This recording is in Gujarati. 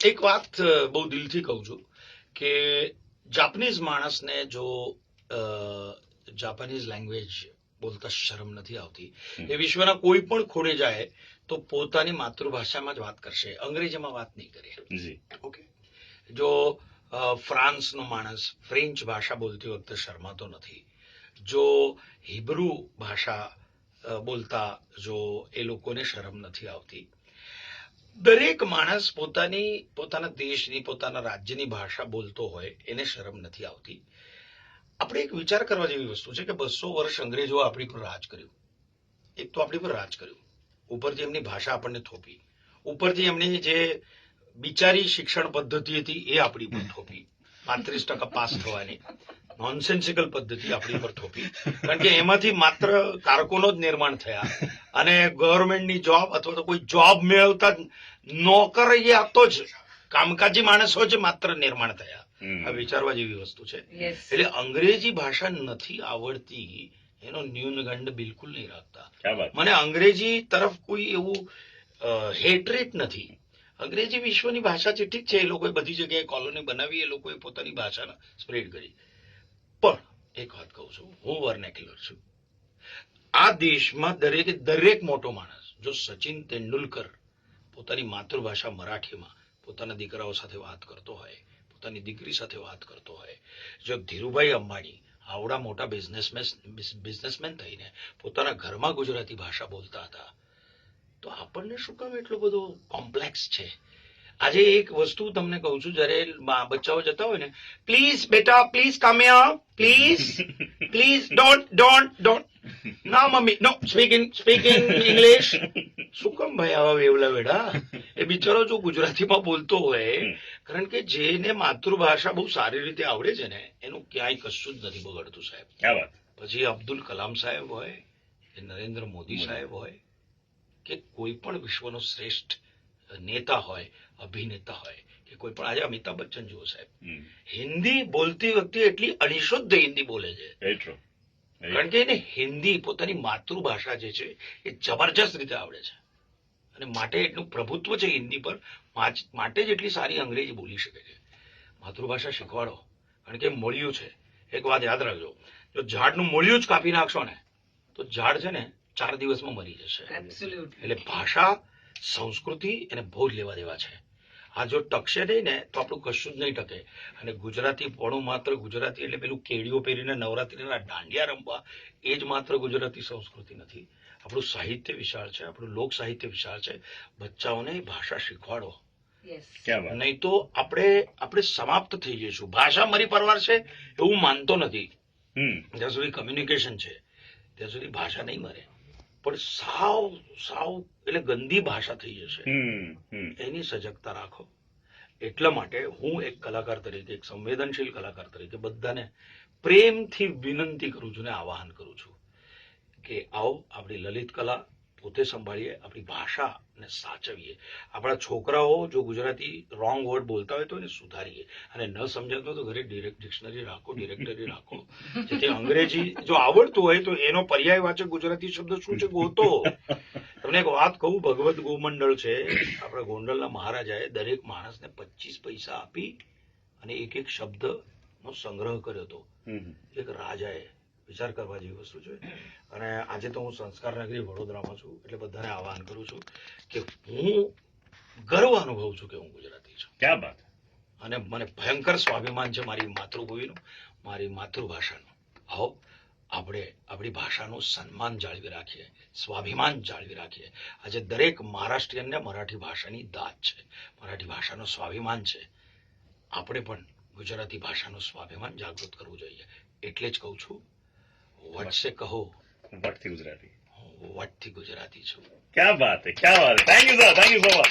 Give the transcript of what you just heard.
એક વાત બહુ દિલથી કહું છું કે જાપાનીઝ માણસને જો જાપાનીઝ લેંગ્વેજ બોલતા શરમ નથી આવતી એ વિશ્વના કોઈ પણ ખૂણે જાય તો પોતાની માતૃભાષામાં જ વાત કરશે. અંગ્રેજીમાં વાત નહીં કરે ઓકે? જો ફ્રાન્સનો માણસ ફ્રેન્ચ ભાષા બોલતી વખતે શરમાતો નથી જો હિબ્રુ ભાષા બોલતા જો એ લોકોને શરમ નથી આવતી દરેક માણસ પોતાની પોતાના દેશની પોતાના રાજ્યની ભાષા બોલતો હોય એને શરમ નથી આવતી. આપણે એક વિચાર કરવા જેવી વસ્તુ છે કે બસો વર્ષ અંગ્રેજો આપણી પર રાજ કર્યું. એક તો આપણી પર રાજ કર્યું. ઉપરથી એમની ભાષા આપણને થોપી ઉપરથી એમની જે બિચારી શિક્ષણ પદ્ધતિ હતી એ આપણી પર થોપી. પાંત્રીસ ટકા પાસ થવાની. નોનસેન્સિકલ પદ્ધતિ આપણી પર થોપી. કારણ કે એમાંથી માત્ર કારકોનો જ નિર્માણ થયા. અને ગવર્મેન્ટની જોબ અથવા તો કોઈ જોબ મેળવતા નોકર એ આપતો જ કામકાજી માણસો જ માત્ર નિર્માણ થયા. આ વિચારવા જેવી વસ્તુ છે. એટલે અંગ્રેજી ભાષા નથી આવડતી. એનો ન્યૂનગંડ બિલકુલ નહીં રાખતા. મને અંગ્રેજી તરફ કોઈ એવું હેટરેટ નથી. અંગ્રેજી વિશ્વની ભાષા છે ઠીક છે એ લોકોએ બધી જગ્યાએ કોલોની બનાવી એ લોકોએ પોતાની ભાષા સ્પ્રેડ કરી. પણ એક વાત કહું છું, હું વર્નેક્યુલર છું. આ દેશમાં દરેકે દરેક મોટો માણસ, જો સચિન તેંડુલકર પોતાની માતૃભાષા મરાઠીમાં પોતાના દીકરાઓ સાથે વાત કરતો હોય, પોતાની દીકરી સાથે વાત કરતો હોય, જો ધીરુભાઈ અંબાણી આવડા મોટા બિઝનેસમેન બિઝનેસમેન થઈને પોતાના ઘરમાં ગુજરાતી ભાષા બોલતા હતા, તો આપણને શું કામ એટલો બધો કોમ્પ્લેક્સ છે? આજે એક વસ્તુ તમને કહું છું જ્યારે બચ્ચાઓ જતા હોય ને પ્લીઝ બેટા please come please please don't don't don't ના mummy no speak in speak in English શું કામ ભાઈ આવા વેવલા વેડા? એ બિચારો જો ગુજરાતીમાં બોલતો હોય કારણ કે જેને માતૃભાષા બહુ સારી રીતે આવડે છે ને એનું ક્યાંય કશું જ નથી બગડતું સાહેબ. પછી અબ્દુલ કલામ સાહેબ હોય કે નરેન્દ્ર મોદી. સાહેબ હોય કે કોઈ પણ વિશ્વનો શ્રેષ્ઠ નેતા હોય અભિનેતા હોય કે કોઈ પણ. આજે અમિતાભ બચ્ચન જુઓ સાહેબ. હિન્દી બોલતી વખતે એટલી અનિશુદ્ધ હિન્દી બોલે છે. કારણ કે એને હિન્દી પોતાની માતૃભાષા જે છે એ જબરજસ્ત રીતે આવડે છે. અને માટે એટલું પ્રભુત્વ છે હિન્દી પર માટે જ એટલી સારી અંગ્રેજી બોલી શકે છે. માતૃભાષા શીખવાડો. કારણ કે મળ્યું છે. એક વાત યાદ રાખજો. જો ઝાડનું મૂળિયું જ કાપી નાખશો ને તો ઝાડ છે ને ચાર દિવસમાં મરી જશે. એટલે ભાષા સંસ્કૃતિ અને ભોજ લેવા દેવા છે. આ જો ટકશે નહીં ને તો આપણું કશું જ નહીં ટકે. અને ગુજરાતી પણ માત્ર ગુજરાતી એટલે પેલું કેડીઓ પહેરીને નવરાત્રિના દાંડિયા રમવા એ જ માત્ર ગુજરાતી સંસ્કૃતિ નથી. આપણું સાહિત્ય વિશાળ છે આપણું લોક સાહિત્ય વિશાળ છે. બચ્ચાઓને ભાષા શીખવાડો. યસ નહીં તો આપણે આપણે સમાપ્ત થઈ જઈશું. ભાષા મરી પરવાર છે એવું માનતો નથી. હમ. જ્યાં સુધી કમ્યુનિકેશન છે ત્યાં સુધી ભાષા નહીં મરે. પણ સાવ સાવ એટલે ગંદી ભાષા થઈ જશે. એની સજગતા રાખો. એટલા માટે હું એક કલાકાર તરીકે એક સંવેદનશીલ કલાકાર તરીકે બધાને પ્રેમથી વિનંતી કરું છું ને આવાહન કરું છું કે આવો આપણી લલિત કલા પોતે સંભાળીએ આપણી ભાષાને સાચવીએ. આપણા છોકરાઓ જો ગુજરાતી રોંગ વર્ડ બોલતા હોય તો એને સુધારીએ. અને ન સમજાતો તો ઘરે ડિરેક્ટ ડિક્શનરી રાખો ડિરેક્ટરી રાખો. જેથી અંગ્રેજી જો આવડતું હોય તો એનો પર્યાયવાચક ગુજરાતી શબ્દ શું છે ગોતો? તમને એક વાત કહું ભગવત ગોમંડળ છે. આપણા ગોંડલના મહારાજાએ દરેક માણસને પચીસ પૈસા આપી અને એક એક શબ્દનો સંગ્રહ કર્યો હતો. એક રાજાએ વિચાર કરવા જેવી વસ્તુ છે અને આજે તો હું સંસ્કાર નગરી વડોદરામાં છું એટલે બધાને આહવાન કરું છું કે હું ગર્વ અનુભવું છું કે હું ગુજરાતી છું. ક્યાં વાત? અને મને ભયંકર સ્વાભિમાન છે મારી માતૃભૂમિનું મારી માતૃભાષાનું. આવો આપણે આપણી ભાષાનું સન્માન જાળવી રાખીએ સ્વાભિમાન જાળવી રાખીએ. આજે દરેક મહારાષ્ટ્રીયનને મરાઠી ભાષાની દાદ છે. મરાઠી ભાષાનો સ્વાભિમાન છે. આપણે પણ ગુજરાતી ભાષાનું સ્વાભિમાન જાગૃત કરવું જોઈએ. એટલે જ કહું છું વટસે કહો. વટથી ગુજરાતી. વટથી ગુજરાતી છું. ક્યાં વાત હે? ક્યાં વાત thank you sir thank you so much